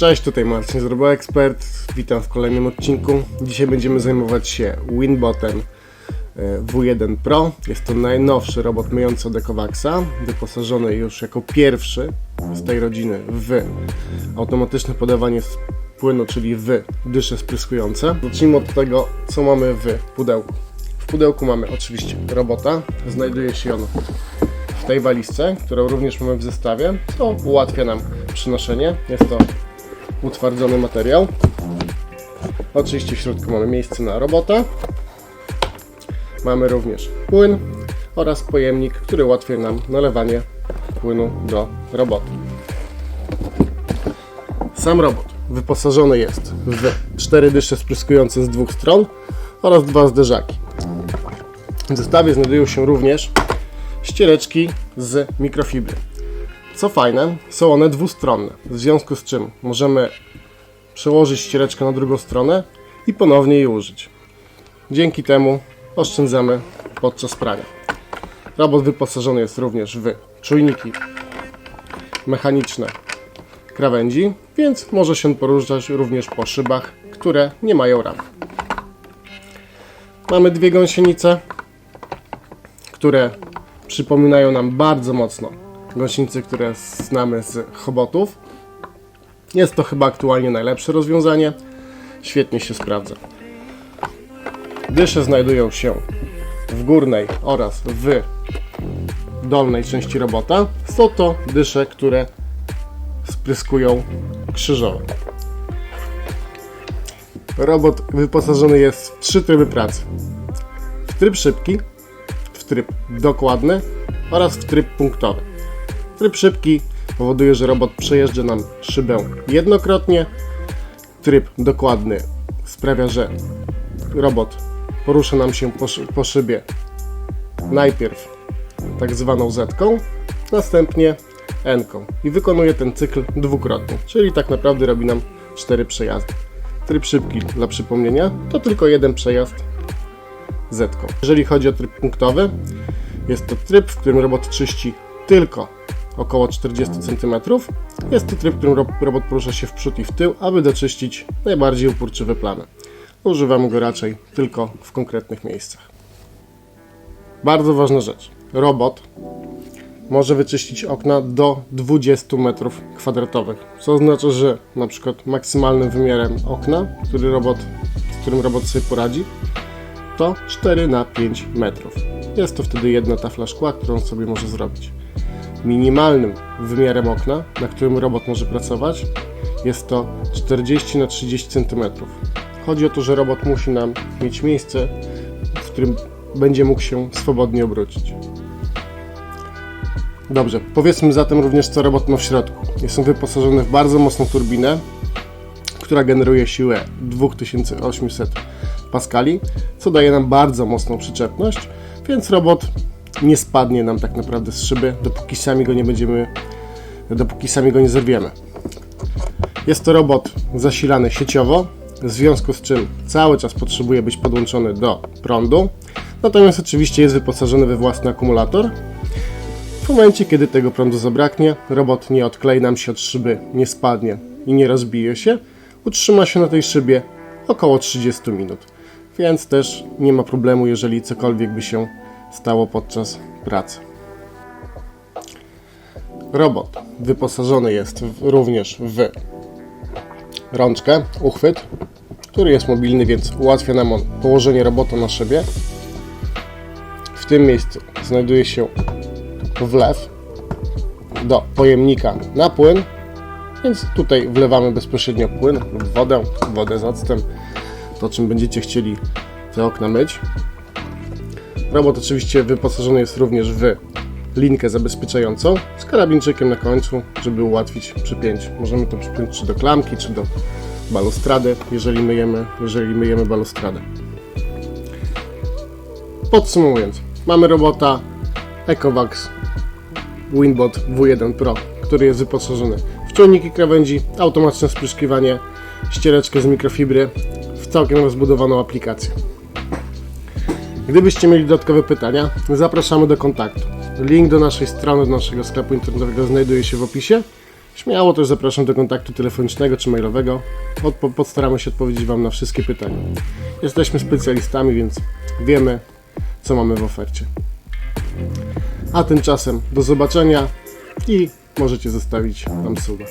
Cześć, tutaj Marcin z Robo Expert. Witam w kolejnym odcinku. Dzisiaj będziemy zajmować się Winbotem e, W1 Pro. Jest to najnowszy robot myjący od Ecovaxa, wyposażony już jako pierwszy z tej rodziny w automatyczne podawanie płynu, czyli w dysze spryskujące. Zacznijmy od tego, co mamy w pudełku. W pudełku mamy oczywiście robota. Znajduje się on w tej walizce, którą również mamy w zestawie, co ułatwia nam przynoszenie. Jest to utwardzony materiał. Oczywiście w środku mamy miejsce na robotę. Mamy również płyn oraz pojemnik, który ułatwia nam nalewanie płynu do roboty. Sam robot wyposażony jest w cztery dysze spryskujące z dwóch stron oraz dwa zderzaki. W zestawie znajdują się również ściereczki z mikrofibry. Co fajne, są one dwustronne, w związku z czym możemy przełożyć ściereczkę na drugą stronę i ponownie jej użyć. Dzięki temu oszczędzamy podczas prania. Robot wyposażony jest również w czujniki mechaniczne krawędzi, więc może się poruszać również po szybach, które nie mają ram. Mamy dwie gąsienice, które przypominają nam bardzo mocno gąsienice, które znamy z Hobotów. Jest to chyba aktualnie najlepsze rozwiązanie. Świetnie się sprawdza. Dysze znajdują się w górnej oraz w dolnej części robota. Są to dysze, które spryskują krzyżowo. Robot wyposażony jest w trzy tryby pracy. W tryb szybki, w tryb dokładny oraz w tryb punktowy. Tryb szybki powoduje, że robot przejeżdża nam szybę jednokrotnie. Tryb dokładny sprawia, że robot porusza nam się po, po szybie najpierw tak zwaną Z-ką, następnie N-ką i wykonuje ten cykl dwukrotnie, czyli tak naprawdę robi nam cztery przejazdy. Tryb szybki dla przypomnienia to tylko jeden przejazd Z-ką. Jeżeli chodzi o tryb punktowy, jest to tryb, w którym robot czyści tylko około 40 cm. Jest to tryb, w którym ro- robot porusza się w przód i w tył, aby doczyścić najbardziej uporczywe plamy. Używamy go raczej tylko w konkretnych miejscach. Bardzo ważna rzecz. Robot może wyczyścić okna do 20 m2, co oznacza, że na przykład maksymalnym wymiarem okna, który robot, z którym robot sobie poradzi, to 4 na 5 metrów. Jest to wtedy jedna tafla szkła, którą sobie może zrobić. Minimalnym wymiarem okna, na którym robot może pracować, jest to 40 na 30 cm. Chodzi o to, że robot musi nam mieć miejsce, w którym będzie mógł się swobodnie obrócić. Dobrze, powiedzmy zatem również, co robot ma w środku. Jest on wyposażony w bardzo mocną turbinę, która generuje siłę 2800 paskali, co daje nam bardzo mocną przyczepność, więc robot nie spadnie nam tak naprawdę z szyby, dopóki sami go nie będziemy, dopóki sami go nie zerwiemy. Jest to robot zasilany sieciowo, w związku z czym cały czas potrzebuje być podłączony do prądu, natomiast oczywiście jest wyposażony we własny akumulator. W momencie, kiedy tego prądu zabraknie, robot nie odklei nam się od szyby, nie spadnie i nie rozbije się, utrzyma się na tej szybie około 30 minut, więc też nie ma problemu, jeżeli cokolwiek by się stało podczas pracy. Robot wyposażony jest w, również w rączkę, uchwyt, który jest mobilny, więc ułatwia nam on położenie robota na szybie. W tym miejscu znajduje się wlew do pojemnika na płyn, więc tutaj wlewamy bezpośrednio płyn lub wodę, wodę z octem, to czym będziecie chcieli te okna myć. Robot oczywiście wyposażony jest również w linkę zabezpieczającą z karabinczykiem na końcu, żeby ułatwić przypięcie. Możemy to przypiąć czy do klamki, czy do balustrady, jeżeli myjemy, jeżeli myjemy balustradę. Podsumowując, mamy robota Ecovax Winbot W1 Pro, który jest wyposażony w czujniki krawędzi, automatyczne spryskiwanie, ściereczkę z mikrofibry, w całkiem rozbudowaną aplikację. Gdybyście mieli dodatkowe pytania, zapraszamy do kontaktu. Link do naszej strony, do naszego sklepu internetowego znajduje się w opisie. Śmiało też zapraszam do kontaktu telefonicznego czy mailowego. Odpo- postaramy się odpowiedzieć Wam na wszystkie pytania. Jesteśmy specjalistami, więc wiemy, co mamy w ofercie. A tymczasem do zobaczenia i możecie zostawić nam suba.